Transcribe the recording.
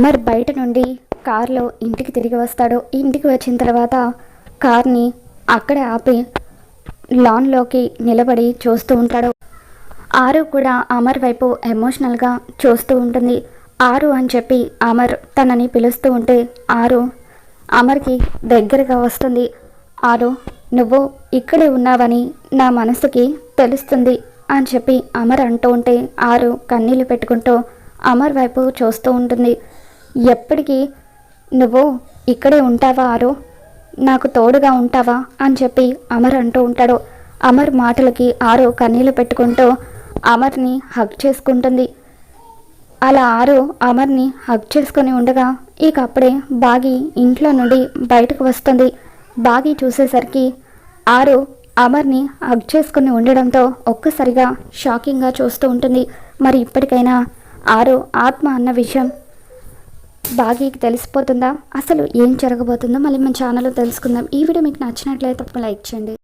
అమర్ బయట నుండి కార్లో ఇంటికి తిరిగి వస్తాడు. ఇంటికి వచ్చిన తర్వాత కార్ని అక్కడే ఆపి లాన్లోకి నిలబడి చూస్తూ ఉంటాడు. ఆరు కూడా అమర్ వైపు ఎమోషనల్గా చూస్తూ ఉంటుంది. ఆరు అని చెప్పి అమర్ తనని పిలుస్తూ ఉంటే ఆరు అమర్కి దగ్గరగా వస్తుంది. ఆరు నువ్వు ఇక్కడే ఉన్నావని నా మనసుకి తెలుస్తుంది అని చెప్పి అమర్ అంటూ ఉంటే ఆరు కన్నీళ్ళు పెట్టుకుంటూ అమర్ వైపు చూస్తూ ఉంటుంది. ఎప్పటికీ? నువ్వు ఇక్కడే ఉంటావా ఆరు నాకు తోడుగా ఉంటావా? అని చెప్పి అమర్ అంటూ ఉంటాడు. అమర్ మాటలకి ఆరు కన్నీళ్ళు పెట్టుకుంటూ అమర్ని హగ్ చేసుకుంటుంది. అలా ఆరు అమర్ని హగ్ చేసుకొని ఉండగా ఇక అప్పుడే బాగి ఇంట్లో నుండి బయటకు వస్తుంది. బాగి చూసేసరికి ఆరు అమర్ని హగ్ చేసుకుని ఉండడంతో ఒక్కసారిగా షాకింగ్గా చూస్తూ ఉంటుంది. మరి ఇప్పటికైనా ఆరు ఆత్మ అన్న విషయం బాగీకి తెలిసిపోతుందా? అసలు ఏం జరగబోతుందో మళ్ళీ మన ఛానల్లో తెలుసుకుందాం. ఈ వీడియో మీకు నచ్చినట్లయితే తప్ప లైక్ చేయండి.